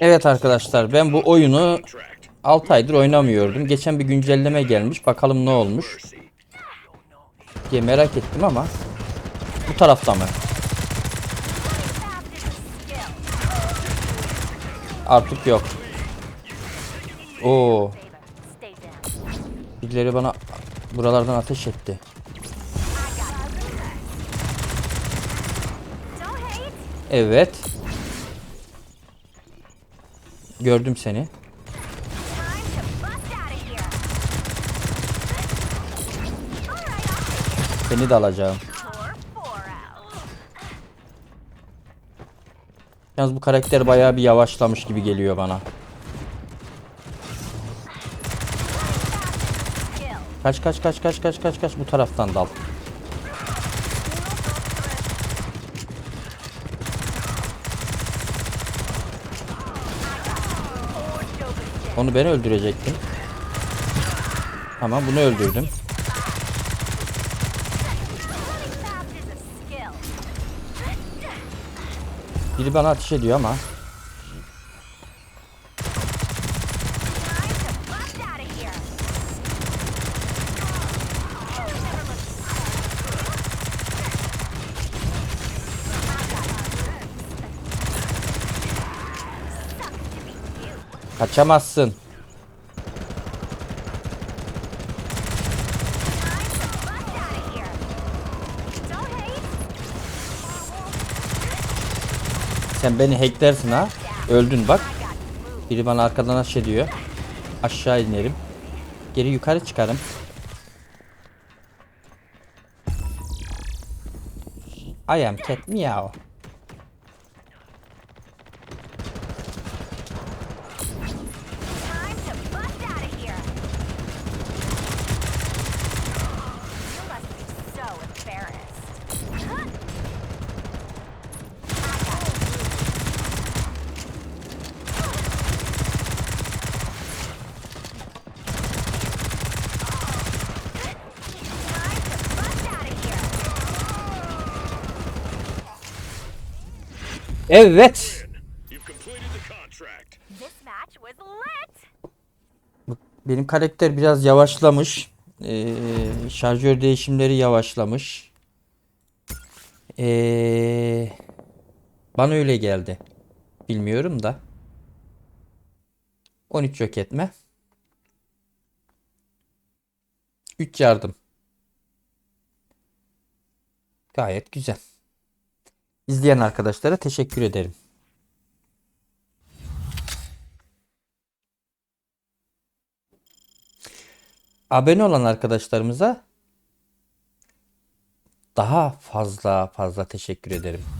Evet arkadaşlar ben bu oyunu 6 aydır oynamıyordum. Geçen bir güncelleme gelmiş. Bakalım ne olmuş diye merak ettim ama bu tarafta mı? Artık yok. Oo, birileri bana buralardan ateş etti. Evet. Gördüm seni. Seni de alacağım. Yalnız bu karakter bayağı bir yavaşlamış gibi geliyor bana. Kaç kaç kaç kaç kaç kaç kaç bu taraftan dal. Onu ben öldürecektim. Tamam bunu öldürdüm. Biri bana ateş ediyor ama. Kaçamazsın. Sen beni hacklersin ha. Öldün bak. Biri bana arkadan ateş ediyor. Aşağı inerim. Geri yukarı çıkarım. I am cat meow. Lit. Benim karakter biraz yavaşlamış. Ee, şarjör değişimleri yavaşlamış. Ee, bana öyle geldi. Bilmiyorum da. 13 yok etme. 3 yardım. Gayet güzel. İzleyen arkadaşlara teşekkür ederim. abone olan arkadaşlarımıza daha fazla fazla teşekkür ederim.